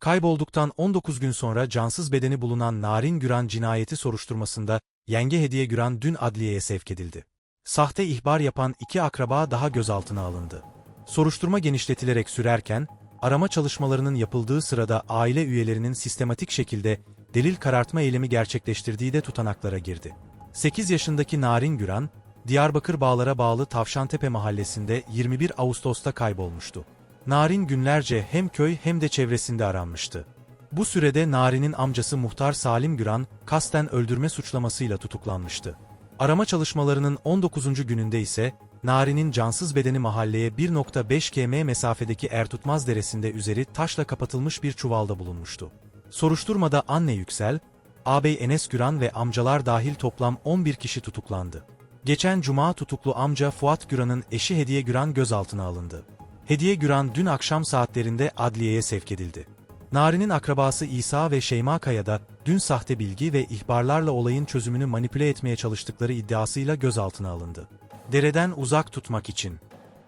Kaybolduktan 19 gün sonra cansız bedeni bulunan Narin Güran cinayeti soruşturmasında yenge Hediye Güran dün adliyeye sevk edildi. Sahte ihbar yapan iki akraba daha gözaltına alındı. Soruşturma genişletilerek sürerken, arama çalışmalarının yapıldığı sırada aile üyelerinin sistematik şekilde delil karartma eylemi gerçekleştirdiği de tutanaklara girdi. 8 yaşındaki Narin Güran, Diyarbakır Bağlar'a bağlı Tavşantepe mahallesinde 21 Ağustos'ta kaybolmuştu. Narin günlerce hem köy hem de çevresinde aranmıştı. Bu sürede Narin'in amcası Muhtar Salim Güran, kasten öldürme suçlamasıyla tutuklanmıştı. Arama çalışmalarının 19. gününde ise, Narin'in cansız bedeni mahalleye 1.5 km mesafedeki Ertutmaz Deresi'nde üzeri taşla kapatılmış bir çuvalda bulunmuştu. Soruşturmada anne Yüksel, ağabey Enes Güran ve amcalar dahil toplam 11 kişi tutuklandı. Geçen cuma tutuklu amca Fuat Güran'ın eşi Hediye Güran gözaltına alındı. Hediye Güran dün akşam saatlerinde adliyeye sevk edildi. Narin'in akrabası İsa ve Şeyma Kaya da dün sahte bilgi ve ihbarlarla olayın çözümünü manipüle etmeye çalıştıkları iddiasıyla gözaltına alındı. Dereden uzak tutmak için.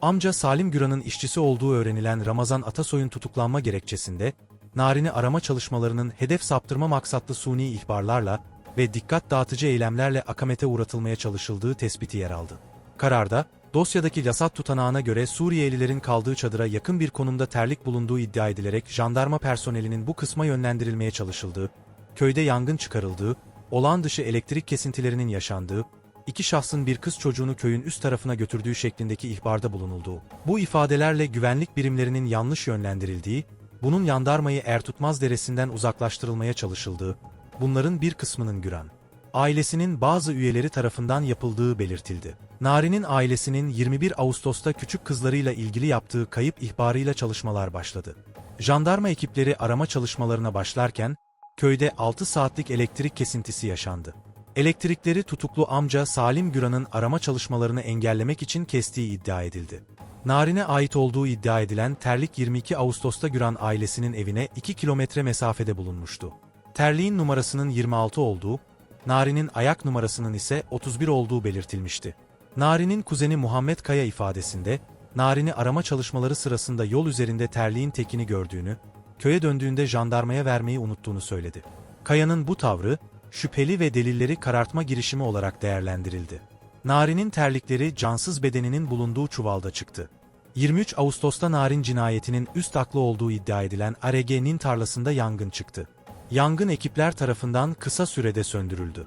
Amca Salim Güran'ın işçisi olduğu öğrenilen Ramazan Atasoy'un tutuklanma gerekçesinde, Narin'i arama çalışmalarının hedef saptırma maksatlı suni ihbarlarla ve dikkat dağıtıcı eylemlerle akamete uğratılmaya çalışıldığı tespiti yer aldı. Kararda, dosyadaki yasat tutanağına göre Suriyelilerin kaldığı çadıra yakın bir konumda terlik bulunduğu iddia edilerek jandarma personelinin bu kısma yönlendirilmeye çalışıldığı, köyde yangın çıkarıldığı, olağan dışı elektrik kesintilerinin yaşandığı, iki şahsın bir kız çocuğunu köyün üst tarafına götürdüğü şeklindeki ihbarda bulunulduğu, bu ifadelerle güvenlik birimlerinin yanlış yönlendirildiği, bunun yandarmayı Ertutmaz Deresi'nden uzaklaştırılmaya çalışıldığı, bunların bir kısmının Güran, ailesinin bazı üyeleri tarafından yapıldığı belirtildi. Nari'nin ailesinin 21 Ağustos'ta küçük kızlarıyla ilgili yaptığı kayıp ihbarıyla çalışmalar başladı. Jandarma ekipleri arama çalışmalarına başlarken, köyde 6 saatlik elektrik kesintisi yaşandı. Elektrikleri tutuklu amca Salim Güran'ın arama çalışmalarını engellemek için kestiği iddia edildi. Narin'e ait olduğu iddia edilen terlik 22 Ağustos'ta Güran ailesinin evine 2 kilometre mesafede bulunmuştu. Terliğin numarasının 26 olduğu, Nari'nin ayak numarasının ise 31 olduğu belirtilmişti. Nari'nin kuzeni Muhammed Kaya ifadesinde, Narin'i arama çalışmaları sırasında yol üzerinde terliğin tekini gördüğünü, köye döndüğünde jandarmaya vermeyi unuttuğunu söyledi. Kaya'nın bu tavrı, şüpheli ve delilleri karartma girişimi olarak değerlendirildi. Nari'nin terlikleri cansız bedeninin bulunduğu çuvalda çıktı. 23 Ağustos'ta Narin cinayetinin üst aklı olduğu iddia edilen ARG'nin tarlasında yangın çıktı. Yangın ekipler tarafından kısa sürede söndürüldü.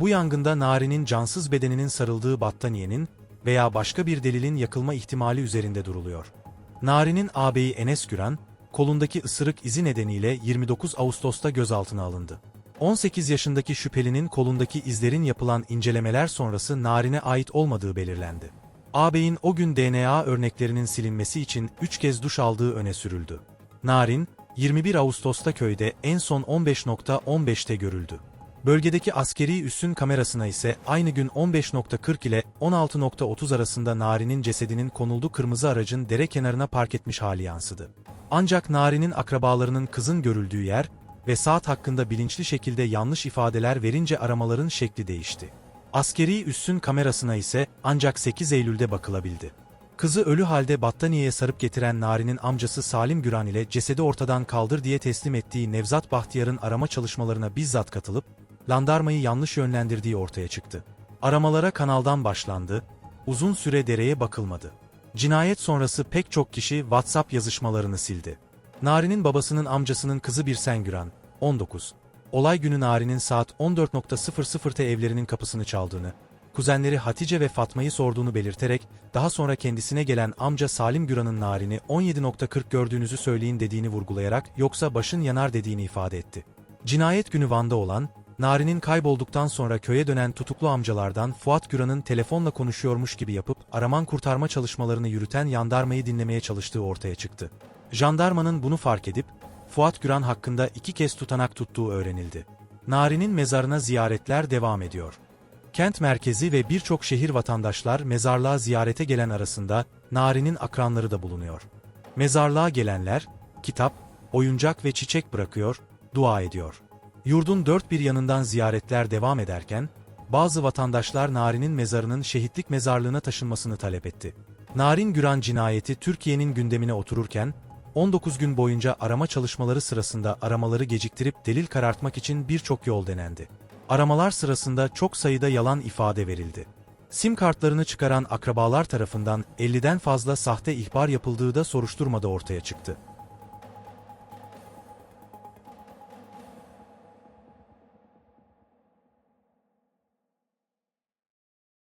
Bu yangında Nari'nin cansız bedeninin sarıldığı battaniyenin veya başka bir delilin yakılma ihtimali üzerinde duruluyor. Nari'nin ağabeyi Enes Güran, kolundaki ısırık izi nedeniyle 29 Ağustos'ta gözaltına alındı. 18 yaşındaki şüphelinin kolundaki izlerin yapılan incelemeler sonrası Narin'e ait olmadığı belirlendi. Ağabeyin o gün DNA örneklerinin silinmesi için 3 kez duş aldığı öne sürüldü. Narin, 21 Ağustos'ta köyde en son 15.15'te görüldü. Bölgedeki askeri üssün kamerasına ise aynı gün 15.40 ile 16.30 arasında Nari'nin cesedinin konulduğu kırmızı aracın dere kenarına park etmiş hali yansıdı. Ancak Nari'nin akrabalarının kızın görüldüğü yer ve saat hakkında bilinçli şekilde yanlış ifadeler verince aramaların şekli değişti. Askeri üssün kamerasına ise ancak 8 Eylül'de bakılabildi. Kızı ölü halde battaniyeye sarıp getiren Nari'nin amcası Salim Güran ile cesedi ortadan kaldır diye teslim ettiği Nevzat Bahtiyar'ın arama çalışmalarına bizzat katılıp, landarmayı yanlış yönlendirdiği ortaya çıktı. Aramalara kanaldan başlandı, uzun süre dereye bakılmadı. Cinayet sonrası pek çok kişi WhatsApp yazışmalarını sildi. Nari'nin babasının amcasının kızı Birsen Güran, 19. Olay günü Nari'nin saat 14.00'te evlerinin kapısını çaldığını, kuzenleri Hatice ve Fatma'yı sorduğunu belirterek, daha sonra kendisine gelen amca Salim Güran'ın Narin'i 17.40 gördüğünüzü söyleyin dediğini vurgulayarak yoksa başın yanar dediğini ifade etti. Cinayet günü Van'da olan, Narin'in kaybolduktan sonra köye dönen tutuklu amcalardan Fuat Güran'ın telefonla konuşuyormuş gibi yapıp araman kurtarma çalışmalarını yürüten yandarmayı dinlemeye çalıştığı ortaya çıktı. Jandarmanın bunu fark edip, Fuat Güran hakkında iki kez tutanak tuttuğu öğrenildi. Narin'in mezarına ziyaretler devam ediyor. Kent merkezi ve birçok şehir vatandaşlar mezarlığa ziyarete gelen arasında Nari'nin akranları da bulunuyor. Mezarlığa gelenler, kitap, oyuncak ve çiçek bırakıyor, dua ediyor. Yurdun dört bir yanından ziyaretler devam ederken, bazı vatandaşlar Nari'nin mezarının şehitlik mezarlığına taşınmasını talep etti. Narin Güran cinayeti Türkiye'nin gündemine otururken, 19 gün boyunca arama çalışmaları sırasında aramaları geciktirip delil karartmak için birçok yol denendi. Aramalar sırasında çok sayıda yalan ifade verildi. Sim kartlarını çıkaran akrabalar tarafından 50'den fazla sahte ihbar yapıldığı da soruşturmada ortaya çıktı.